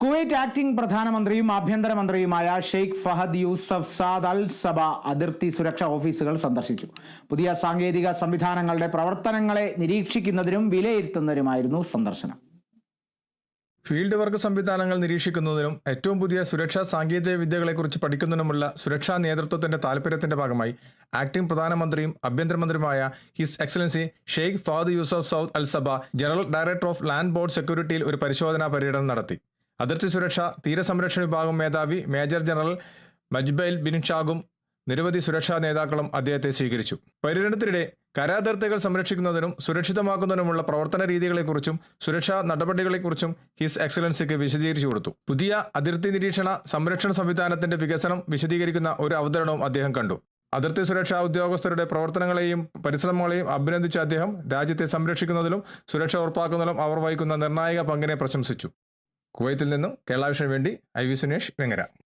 Kuwait acting പ്രധാനമന്ത്രിയും ആഭ്യന്തരമന്ത്രിയുമായ Sheikh Fahad Yousef Saad Al Sabah അതിർത്തി സുരക്ഷാ ഓഫീസുകൾ സന്ദർശിച്ചു. പുതിയ സാങ്കേതിക സംവിധാനങ്ങളുടെ പ്രവർത്തനങ്ങളെ നിരീക്ഷിക്കുന്നതിനും വിലയിരുത്തുന്നതിനുമായിരുന്നു സന്ദർശനം. ഫീൽഡ് വർക്ക് സംവിധാനങ്ങൾ നിരീക്ഷിക്കുന്നതിനും ഏറ്റവും പുതിയ സുരക്ഷാ സാങ്കേതിക വിദ്യകളെക്കുറിച്ച് പഠിക്കുന്നതിനുമുള്ള സുരക്ഷാ നേതൃത്വത്തിന്റെ താൽപര്യത്തിന്റെ ഭാഗമായി ആക്ടിംഗ് പ്രധാനമന്ത്രിയും ആഭ്യന്തരമന്ത്രിയുമായ his excellency Sheikh Fahd Yousef Saud al Sabah general director of land board സെക്യൂരിറ്റിയിൽ ഒരു പരിശോധനാ പര്യടനം നടത്തി. അതിർത്തി സുരക്ഷ തീരസംരക്ഷണ വിഭാഗം മേധാവി മേജർ ജനറൽ മജ്ബൈൽ ബിൻ ഷാഗും നിരവധി സുരക്ഷാ നേതാക്കളും അദ്ദേഹത്തെ സ്വീകരിച്ചു. പര്യടനത്തിനിടെ കരാതിർത്തികൾ സംരക്ഷിക്കുന്നതിനും സുരക്ഷിതമാക്കുന്നതിനുമുള്ള പ്രവർത്തന രീതികളെക്കുറിച്ചും സുരക്ഷാ നടപടികളെക്കുറിച്ചും ഹിസ് എക്സലൻസിക്ക് വിശദീകരിച്ചു കൊടുത്തു. പുതിയ അതിർത്തി നിരീക്ഷണ സംരക്ഷണ സംവിധാനത്തിന്റെ വികസനം വിശദീകരിക്കുന്ന ഒരു അവതരണവും അദ്ദേഹം കണ്ടു. അതിർത്തി സുരക്ഷാ ഉദ്യോഗസ്ഥരുടെ പ്രവർത്തനങ്ങളെയും പരിശ്രമങ്ങളെയും അഭിനന്ദിച്ച അദ്ദേഹം രാജ്യത്തെ സംരക്ഷിക്കുന്നതിലും സുരക്ഷ ഉറപ്പാക്കുന്നതിലും അവർ വഹിക്കുന്ന നിർണായക പങ്കിനെ പ്രശംസിച്ചു. കുവൈത്തിൽ നിന്നും കേരള വിഷന് വേണ്ടി ഐ വി സുനേഷ് വെങ്ങര.